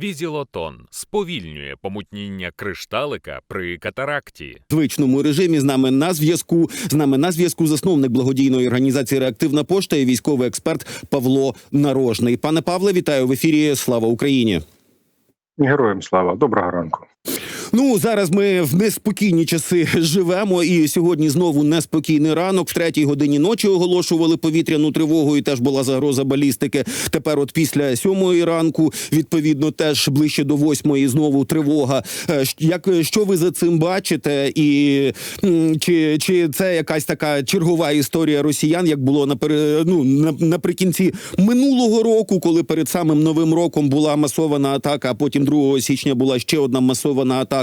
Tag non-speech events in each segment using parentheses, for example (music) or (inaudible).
Візілотон сповільнює помутніння кришталика при катаракті. звичному режимі. З нами на зв'язку. З нами на зв'язку засновник благодійної організації Реактивна пошта і військовий експерт Павло Нарожний. Пане Павле, вітаю в ефірі. Слава Україні. Героям слава, доброго ранку. Ну зараз ми в неспокійні часи (laughs) живемо, і сьогодні знову неспокійний ранок. В третій годині ночі оголошували повітряну тривогу, і теж була загроза балістики. Тепер, от після сьомої ранку, відповідно, теж ближче до восьмої знову тривога. Е, Як що ви за цим бачите? І чи, чи це якась така чергова історія росіян, як було напер... ну, на- наприкінці минулого року, коли перед самим новим роком була масована атака, а потім 2 січня була ще одна масована атака.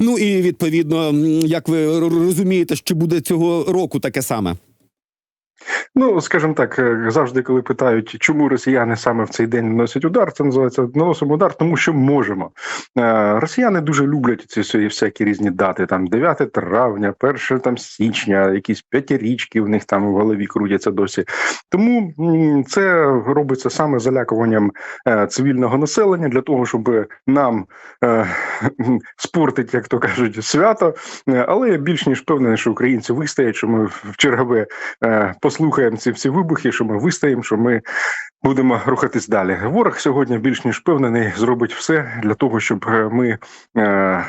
Ну і відповідно, як ви розумієте, що буде цього року таке саме? Ну скажімо так, е, завжди, коли питають, чому росіяни саме в цей день наносять удар, це називається наносимо удар, тому що можемо. Е, Росіяни дуже люблять ці всякі різні дати. Там 9 травня, 1 там січня, якісь п'ятирічки в них там в голові крутяться досі. Тому це робиться саме залякуванням е, цивільного населення для того, щоб нам спортить, як то кажуть, свято. Але я більш ніж впевнений, що українці вистоять, що ми в чергове е, послухаємо ці всі вибухи, що ми вистоїмо, що ми будемо рухатись далі. Ворог сьогодні більш ніж впевнений зробить все для того, щоб е, ми е,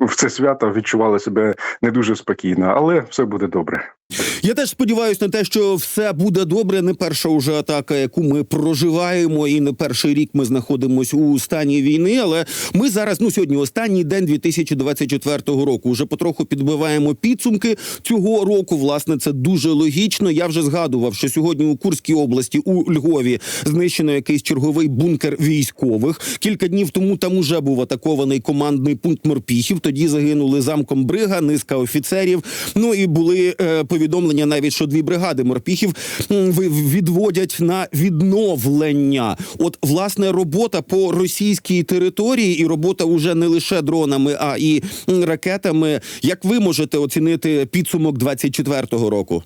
в це свято відчували себе не дуже спокійно, але все буде добре. Я теж сподіваюся на те, що все буде добре. Не перша уже атака, яку ми проживаємо, і не перший рік ми знаходимося у стані війни. Але ми зараз, ну сьогодні, останній день 2024 року. Уже потроху підбиваємо підсумки цього року. Власне, це дуже логічно. Я вже згадував, що сьогодні у Курській області у Львові знищено якийсь черговий бункер військових. Кілька днів тому там уже був атакований командний пункт морпіхів. Тоді загинули замком брига, низка офіцерів. Ну і були е, повідомлення навіть, що дві бригади морпіхів відводять на відновлення. От власне робота по російській території, і робота уже не лише дронами, а і ракетами. Як ви можете оцінити підсумок 24-го року?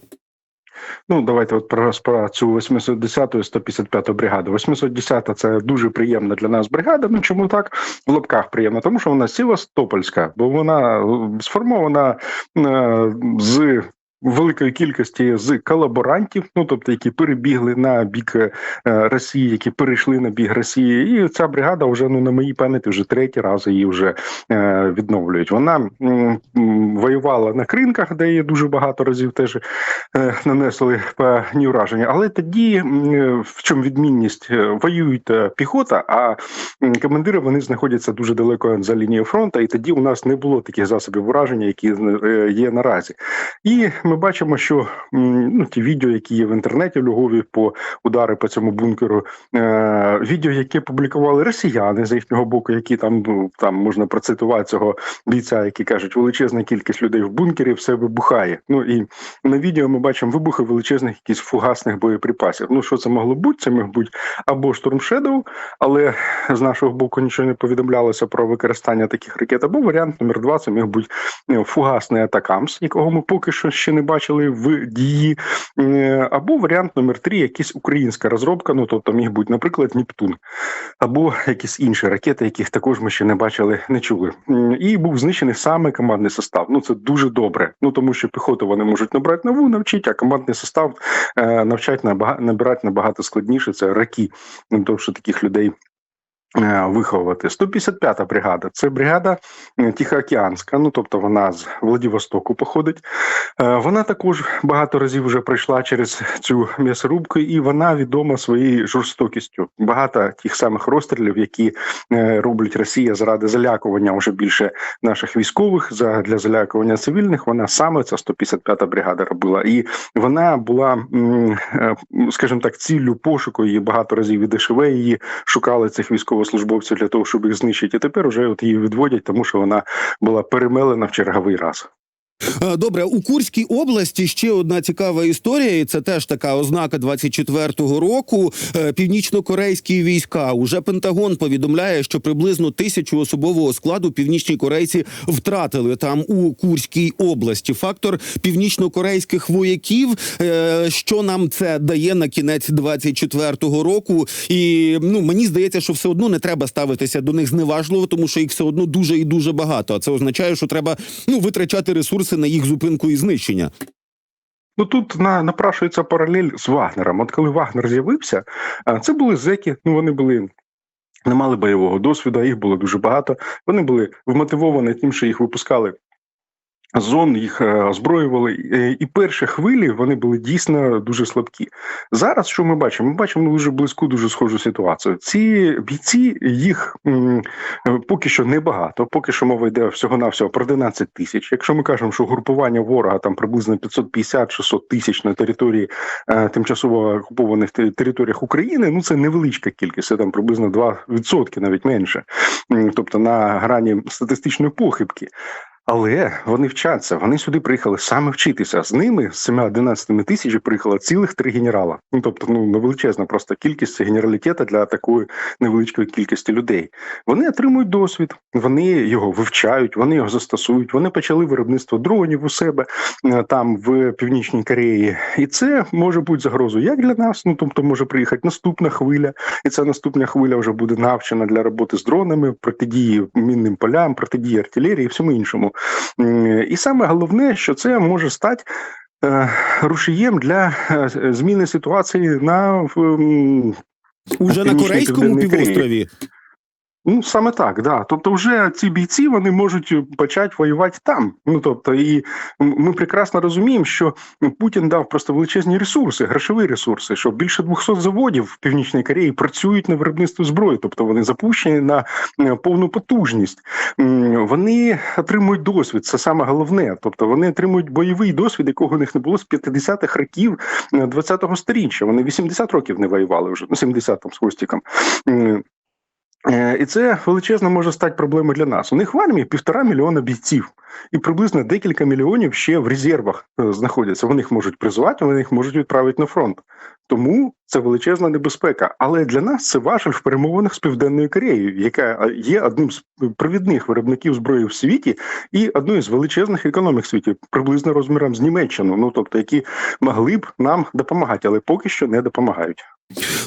Ну, давайте от про, про цю 810-ту і 155-ту бригаду. 810-та – це дуже приємна для нас бригада. Ну чому так в лапках приємно? Тому що вона Севастопольська, бо вона е, сформована е, з. Великої кількості з колаборантів, ну тобто, які перебігли на бік е, Росії, які перейшли на бік Росії, і ця бригада вже ну на моїй пам'яті вже третій раз її вже е, відновлюють. Вона воювала на кринках, де її дуже багато разів теж е, нанесли певні ураження. Але тоді в чому відмінність воюють піхота, а командири вони знаходяться дуже далеко за лінією фронту, і тоді у нас не було таких засобів ураження, які є наразі. І ми бачимо, що ну ті відео, які є в інтернеті в Львові по удари по цьому бункеру, е, відео, які публікували росіяни з їхнього боку, які там ну, там можна процитувати цього бійця, які кажуть, величезна кількість людей в бункері, все вибухає. Ну і на відео ми бачимо вибухи величезних якісь фугасних боєприпасів. Ну що це могло бути? Це міг бути або Shadow, але з нашого боку нічого не повідомлялося про використання таких ракет. Або варіант номер два це міг бути фугасний атакамс, якого ми поки що ще не бачили в дії. Е, Або варіант номер три, якась українська розробка. Ну тобто міг бути, наприклад, Нептун, або якісь інші ракети, яких також ми ще не бачили, не чули. І був знищений саме командний состав. Ну це дуже добре. Ну тому що піхоту вони можуть набрати нову, навчити, а командний состав е, навчать набагато набирати набагато складніше. Це раки. Ну тому що таких людей. Е, Виховувати 155-та бригада. Це бригада е, Тихоокеанська. Ну тобто вона з Владивостоку походить. Е, Вона також багато разів вже пройшла через цю м'ясорубку, і вона відома своєю жорстокістю. Багато тих самих розстрілів, які роблять Росія заради залякування вже більше наших військових для залякування цивільних. Вона саме ця 155-та бригада робила, і вона була, скажімо так, ціллю пошуку. Її багато разів і ДШВ її шукали цих військовослужбовців для того, щоб їх знищити. І тепер вже от її відводять, тому що вона була перемелена в черговий раз. Е, Добре, у Курській області ще одна цікава історія, і це теж така ознака 24-го року. Е, Північно-корейські війська. Уже Пентагон повідомляє, що приблизно тисячу особового складу північні корейці втратили там у Курській області. Фактор північно-корейських вояків. е, Що нам це дає на кінець 24-го року? І ну мені здається, що все одно не треба ставитися до них зневажливо, тому що їх все одно дуже і дуже багато. А це означає, що треба ну витрачати ресурси на їх зупинку і знищення. Ну тут на, напрашується паралель з Вагнером. От коли Вагнер з'явився, це були зеки, ну вони були. Не мали бойового досвіду, їх було дуже багато. Вони були вмотивовані тим, що їх випускали зон, їх е, озброювали. І перші хвилі вони були дійсно дуже слабкі. Зараз що ми бачимо? Ми бачимо дуже близьку, дуже схожу ситуацію. Ці бійці їх е, поки що небагато, поки що мова йде всього навсього про 11 тисяч. Якщо ми кажемо, що групування ворога там приблизно 550-600 тисяч на території е, тимчасово окупованих територіях України, ну це невеличка кількість, це там приблизно 2%, навіть менше, тобто на грані статистичної похибки. Але вони вчаться, вони сюди приїхали саме вчитися. З ними з 7-11 тисяч приїхало цілих три генерала. Ну тобто, ну не величезна просто кількість генералітета для такої невеличкої кількості людей. Вони отримують досвід, вони його вивчають, вони його застосують. Вони почали виробництво дронів у себе е, там в північній Кореї, і це може бути загрозою як для нас. Ну тобто може приїхати наступна хвиля, і ця наступна хвиля вже буде навчена для роботи з дронами, протидії мінним полям, протидії артилерії і всьому іншому. І саме головне, що це може стати. е, Рушієм для е, зміни ситуації на Уже на корейському півострові. Ну, саме так, да. Тобто, вже ці бійці вони можуть почати воювати там. Ну тобто, і ми прекрасно розуміємо, що Путін дав просто величезні ресурси, грошові ресурси, що більше 200 заводів в північній Кореї працюють на виробництві зброї, тобто вони запущені на е, повну потужність. Вони отримують досвід, це саме головне. Тобто вони отримують бойовий досвід, якого у них не було з 50-х років е, 20-го сторіччя. Вони 80 років не воювали вже, ну 70 там з хвостиком. Е, І це величезно може стати проблемою для нас. У них в армії півтора мільйона бійців, і приблизно декілька мільйонів ще в резервах е, знаходяться. Вони їх можуть призивати, вони їх можуть відправити на фронт. Тому це величезна небезпека. Але для нас це важель в перемовинах з Південною Кореєю, яка е, є одним з провідних виробників зброї в світі і одною з величезних економік світі, приблизно розміром з Німеччину. Ну тобто, які могли б нам допомагати, але поки що не допомагають.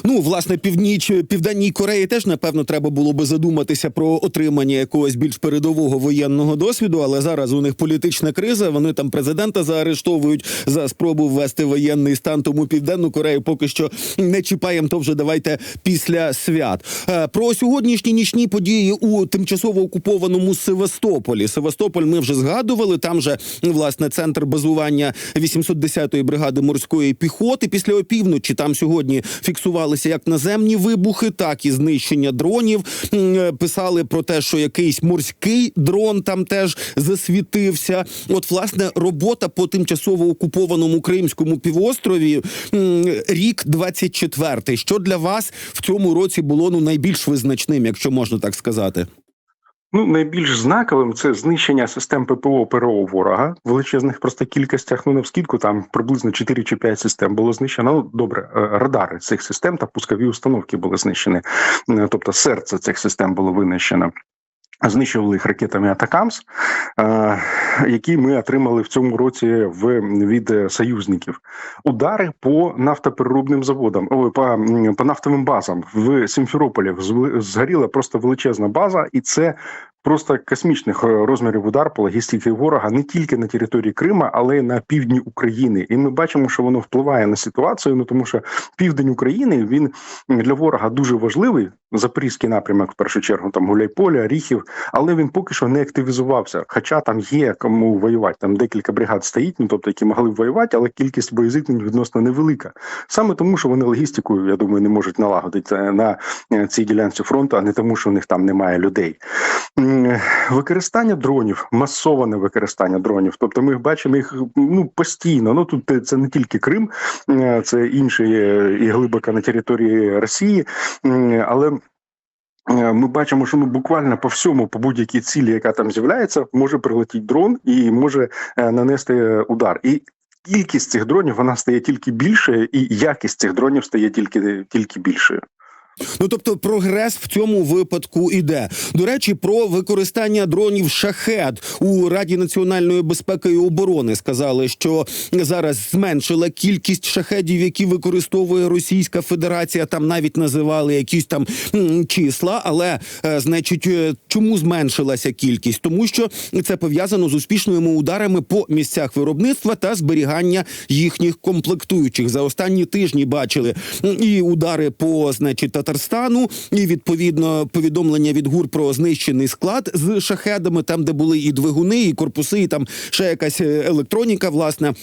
Ну, власне, північ південній Кореї теж напевно треба було би задуматися про отримання якогось більш передового воєнного досвіду. Але зараз у них політична криза. Вони там президента заарештовують за спробу ввести воєнний стан. Тому південну Корею поки що не чіпаємо. То вже давайте після свят. Е, Про сьогоднішні нічні події у тимчасово окупованому Севастополі. Севастополь ми вже згадували. Там же власне центр базування 810-ї бригади морської піхоти. Після опівночі там сьогодні фіксувалися як наземні вибухи, так і знищення дронів. Е, Писали про те, що якийсь морський дрон там теж засвітився. От, власне, робота по тимчасово окупованому Кримському півострові рік 24-й. Що для вас в цьому році було ну найбільш визначним, якщо можна так сказати? Ну, найбільш знаковим це знищення систем ППО ПРО ворога в величезних просто кількостях. Ну навскідку там приблизно 4 чи 5 систем було знищено. Ну добре, е, радари цих систем та пускові установки були знищені. Е, Тобто серце цих систем було винищено. Знищували їх ракетами Атакамс, е, які ми отримали в цьому році в від е, союзників. Удари по нафтопереробним заводам, о, по, по нафтовим базам в Сімферополі згоріла просто величезна база, і це просто космічних е, розмірів удар по логістиці ворога не тільки на території Крима, але й на півдні України. І ми бачимо, що воно впливає на ситуацію. Ну тому що південь України він для ворога дуже важливий. Запорізький напрямок, в першу чергу, там Гуляйполя, Оріхів, але він поки що не активізувався. Хоча там є кому воювати. Там декілька бригад стоїть, ну тобто які могли б воювати, але кількість боєзіткнень відносно невелика. Саме тому, що вони логістику, я думаю, не можуть налагодити е, на е, цій ділянці фронту, а не тому, що у них там немає людей. Використання дронів, масоване використання дронів. Тобто, ми бачимо їх ну постійно. Ну тут е, це не тільки Крим, е, це інші е, і глибоко на території Росії, але е, ми бачимо, що ну буквально по всьому, по будь-якій цілі, яка там з'являється, може прилетіти дрон і може нанести удар. І кількість цих дронів вона стає тільки більшою, і якість цих дронів стає тільки тільки більшою. Ну тобто прогрес в цьому випадку іде. До речі, про використання дронів шахет у Раді національної безпеки і оборони сказали, що зараз зменшила кількість шахедів, які використовує Російська Федерація. Там навіть називали якісь там числа. Але е, значить, е, чому зменшилася кількість? Тому що це пов'язано з успішними ударами по місцях виробництва та зберігання їхніх комплектуючих. За останні тижні бачили і удари по значить Татарстану, і відповідно повідомлення від ГУР про знищений склад з шахедами, там де були і двигуни, і корпуси, і там ще якась е, електроніка, власне.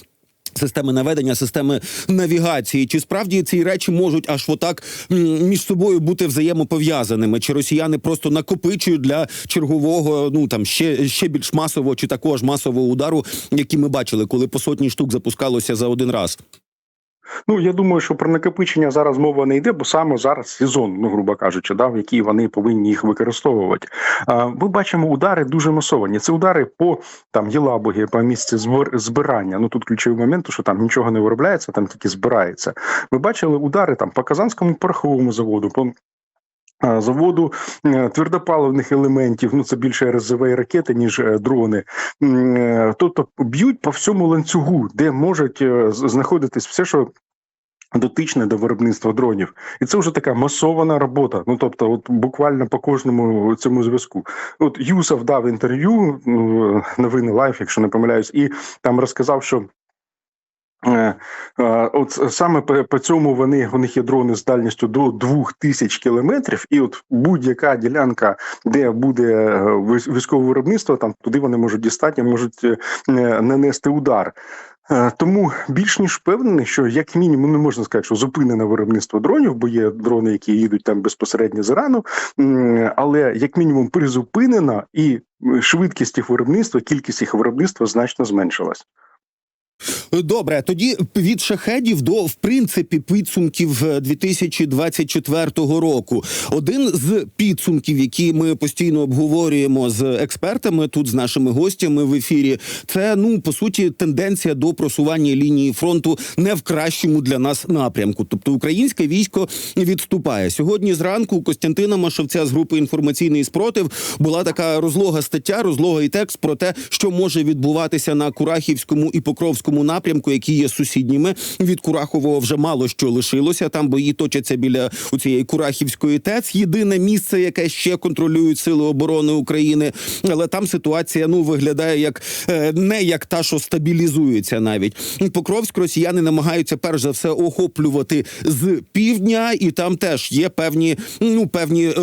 Системи наведення, системи навігації. Чи справді ці речі можуть аж отак між собою бути взаємопов'язаними? Чи росіяни просто накопичують для чергового, ну там ще, ще більш масового чи також масового удару, який ми бачили, коли по сотні штук запускалося за один раз? Ну я думаю, що про накопичення зараз мова не йде, бо саме зараз сезон, ну грубо кажучи, да, в який вони повинні їх використовувати. А, Ми бачимо удари дуже масовані. Це удари по там Єлабугі, по місці збирання. Ну тут ключовий момент, що там нічого не виробляється, там тільки збирається. Ми бачили удари там по Казанському пороховому заводу, по заводу е, твердопаливних елементів. Ну це більше РЗВ і ракети, ніж е, дрони. Е, Тобто б'ють по всьому ланцюгу, де можуть е, знаходитись все, що. Дотичне до виробництва дронів, і це вже така масована робота. Ну тобто, от буквально по кожному цьому зв'язку. От Юсов дав інтерв'ю ну, новини Лайф, якщо не помиляюсь, і там розказав, що Е, е, От саме по, цьому вони у них є дрони з дальністю до 2000 кілометрів, і от будь-яка ділянка, де буде е, військове виробництво, там туди вони можуть дістати, можуть е, е, нанести удар. Е, Тому більш ніж впевнений, що як мінімум не можна сказати, що зупинено виробництво дронів, бо є дрони, які їдуть там безпосередньо з Ірану, але як мінімум призупинено і швидкість їх виробництва, кількість їх виробництва значно зменшилась. Добре, тоді від шахедів до в принципі підсумків е, 2024 року. Один з підсумків, які ми постійно обговорюємо з експертами тут з нашими гостями в ефірі, це ну по суті тенденція до просування лінії фронту не в кращому для нас напрямку. Тобто українське військо відступає сьогодні. Зранку Костянтина Машовця з групи інформаційний спротив була така розлога стаття, розлога і текст про те, що може відбуватися на Курахівському і Покровському напрямку, які є сусідніми. Від Курахового вже мало що лишилося. Там бої точаться біля у цієї Курахівської ТЕЦ. Єдине місце, яке ще контролюють сили оборони України. Але там ситуація ну виглядає як е, не як та, що стабілізується навіть. Покровськ росіяни намагаються перш за все охоплювати з півдня, і там теж є певні ну певні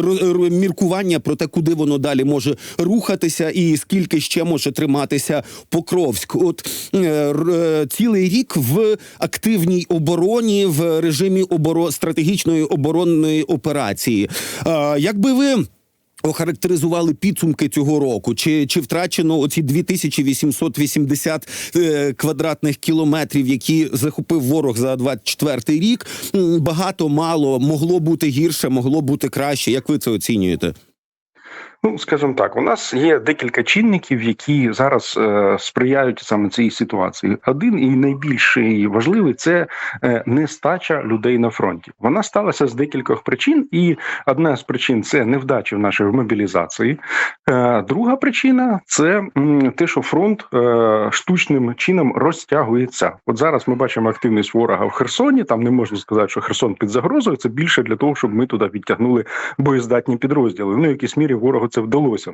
міркування про те, куди воно далі може рухатися, і скільки ще може триматися Покровськ. От е, е, цілий рік в активній обороні в режимі оборо... стратегічної оборонної операції. Якби ви. Охарактеризували підсумки цього року, чи чи втрачено оці 2880 е, квадратних кілометрів, які захопив ворог за 24 рік. Багато мало могло бути гірше, могло бути краще. Як ви це оцінюєте? Ну, скажімо так, у нас є декілька чинників, які зараз е, сприяють саме цій ситуації. Один і найбільший важливий це е, нестача людей на фронті. Вона сталася з декількох причин, і одна з причин це невдача в нашій мобілізації. Е, друга причина це те, що фронт е, штучним чином розтягується. От зараз ми бачимо активність ворога в Херсоні. Там не можна сказати, що Херсон під загрозою. Це більше для того, щоб ми туди відтягнули боєздатні підрозділи. Ну, в якійсь мірі ворогу це вдалося.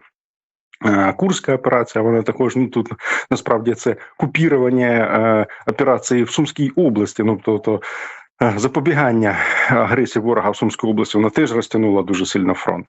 Е, Курська операція, вона також ну тут насправді це купірування е, операції в Сумській області. Ну тобто запобігання агресії ворога в Сумській області, вона теж розтягнула дуже сильно фронт.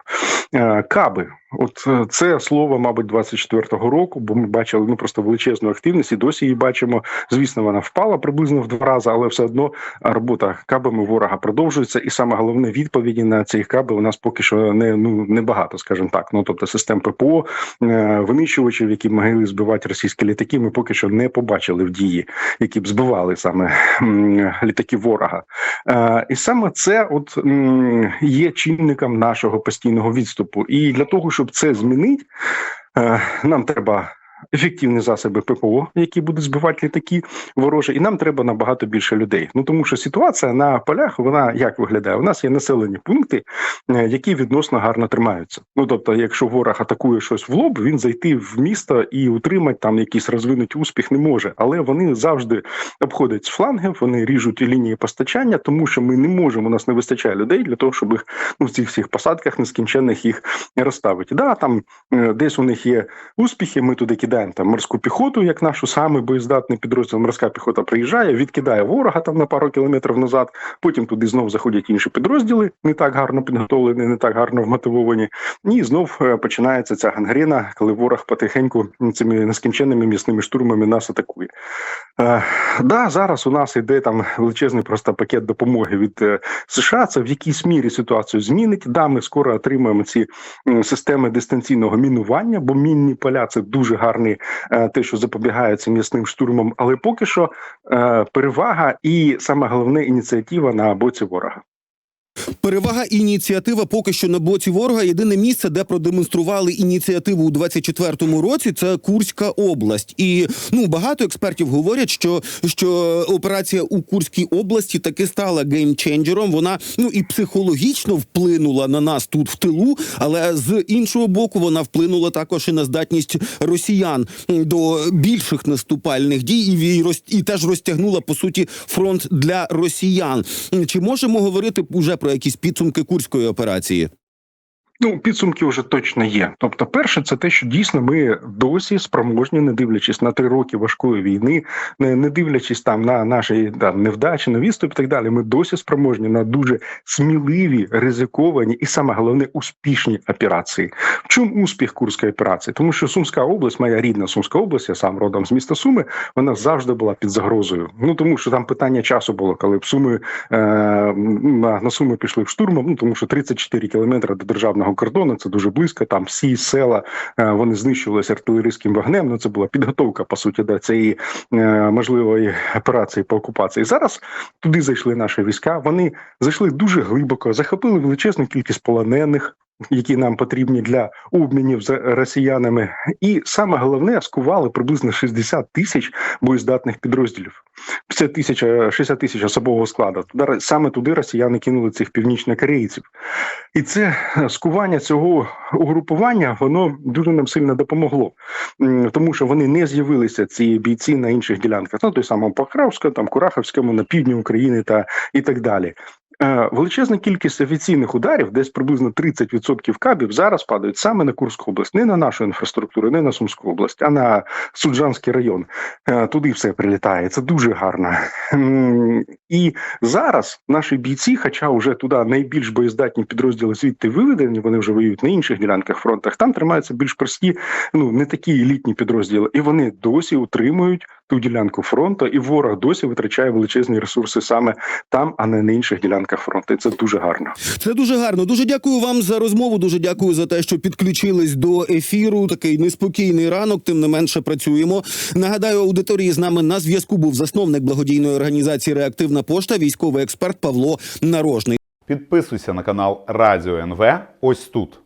Е, Каби, от е, це слово, мабуть, 24-го року, бо ми бачили ну просто величезну активність і досі її бачимо. Звісно, вона впала приблизно в два рази, але все одно робота кабами ворога продовжується. І саме головне відповіді на ці каби у нас поки що не ну не багато, скажімо так. Ну тобто систем ППО е, винищувачів, які могли збивати російські літаки, ми поки що не побачили в дії, які б збивали саме літаки ворога. Ворога. Е, І саме це от є чинником нашого постійного відступу. І для того, щоб це змінити, е, нам треба. Ефективні засоби ППО, які будуть збивати літаки ворожі, і нам треба набагато більше людей. Ну тому що ситуація на полях вона як виглядає? У нас є населені пункти, е, які відносно гарно тримаються. Ну тобто, якщо ворог атакує щось в лоб, він зайти в місто і утримати там якийсь розвинутий успіх не може. Але вони завжди обходять з флангів, вони ріжуть лінії постачання, тому що ми не можемо. У нас не вистачає людей для того, щоб їх ну в цих всіх посадках нескінченних їх розставити. Да, там е, десь у них є успіхи. Ми туди кидаємо там морську піхоту, як нашу саме боєздатний підрозділ. Морська піхота приїжджає, відкидає ворога там на пару кілометрів назад. Потім туди знов заходять інші підрозділи, не так гарно підготовлені, не так гарно вмотивовані. І знов е, починається ця гангрена, коли ворог потихеньку цими нескінченними м'ясними штурмами нас атакує. Е, да, зараз у нас іде там величезний просто пакет допомоги від е, США. Це в якійсь мірі ситуацію змінить. Да, ми скоро отримаємо ці системи дистанційного мінування, бо мінні поля це дуже гарний е, те, що запобігає цим м'ясним штурмам. Але поки що е, перевага і саме головне ініціатива на боці ворога. Перевага і ініціатива поки що на боці ворога. Єдине місце, де продемонстрували ініціативу у 24-му році, це Курська область. І ну багато експертів говорять, що, що операція у Курській області таки стала геймченджером. Вона ну і психологічно вплинула на нас тут в тилу, але з іншого боку, вона вплинула також і на здатність росіян до більших наступальних дій і, і, і теж розтягнула по суті фронт для росіян. Чи можемо говорити уже про якісь підсумки курської операції? Ну, підсумки вже точно є. Тобто, перше, це те, що дійсно ми досі спроможні, не дивлячись на три роки важкої війни, не, не дивлячись там на наші там, невдачі, на відступ і так далі. Ми досі спроможні на дуже сміливі, ризиковані і саме головне успішні операції. В чому успіх курської операції? Тому що Сумська область, моя рідна Сумська область, я сам родом з міста Суми, вона завжди була під загрозою. Ну тому що там питання часу було, коли б Суми е, на, на Суми пішли в штурмом. Ну тому що 34 кілометри до державного кордону це дуже близько. Там всі села е, вони знищувалися артилерійським вогнем. Ну це була підготовка по суті до цієї е, можливої операції по окупації. Зараз туди зайшли наші війська. Вони зайшли дуже глибоко, захопили величезну кількість полонених. Які нам потрібні для обмінів з росіянами, і саме головне скували приблизно 60 тисяч боєздатних підрозділів. 50 тисяч 60 тисяч особового складу. Саме туди росіяни кинули цих північнокорейців. І це е, скування цього угрупування воно дуже нам сильно допомогло, тому що вони не з'явилися ці бійці на інших ділянках, на той самому Покровському, там Кураховському, на півдні України та і так далі. Е, Величезна кількість офіційних ударів, десь приблизно 30% кабів, зараз падають саме на Курську область, не на нашу інфраструктуру, не на Сумську область, а на Суджанський район. Е, Туди все прилітає. Це дуже гарно. І зараз наші бійці, хоча вже туди найбільш боєздатні підрозділи звідти виведені, вони вже воюють на інших ділянках фронтах. Там тримаються більш прості, ну не такі елітні підрозділи, і вони досі утримують ту ділянку фронту, і ворог досі витрачає величезні ресурси саме там, а не на інших ділянках фронту. І це дуже гарно. Це дуже гарно. Дуже дякую вам за розмову. Дуже дякую за те, що підключились до ефіру. Такий неспокійний ранок. Тим не менше працюємо. Нагадаю, аудиторії з нами на зв'язку був засновник благодійної організації Реактивна пошта, військовий експерт Павло Нарожний. Підписуйся на канал Радіо НВ ось тут.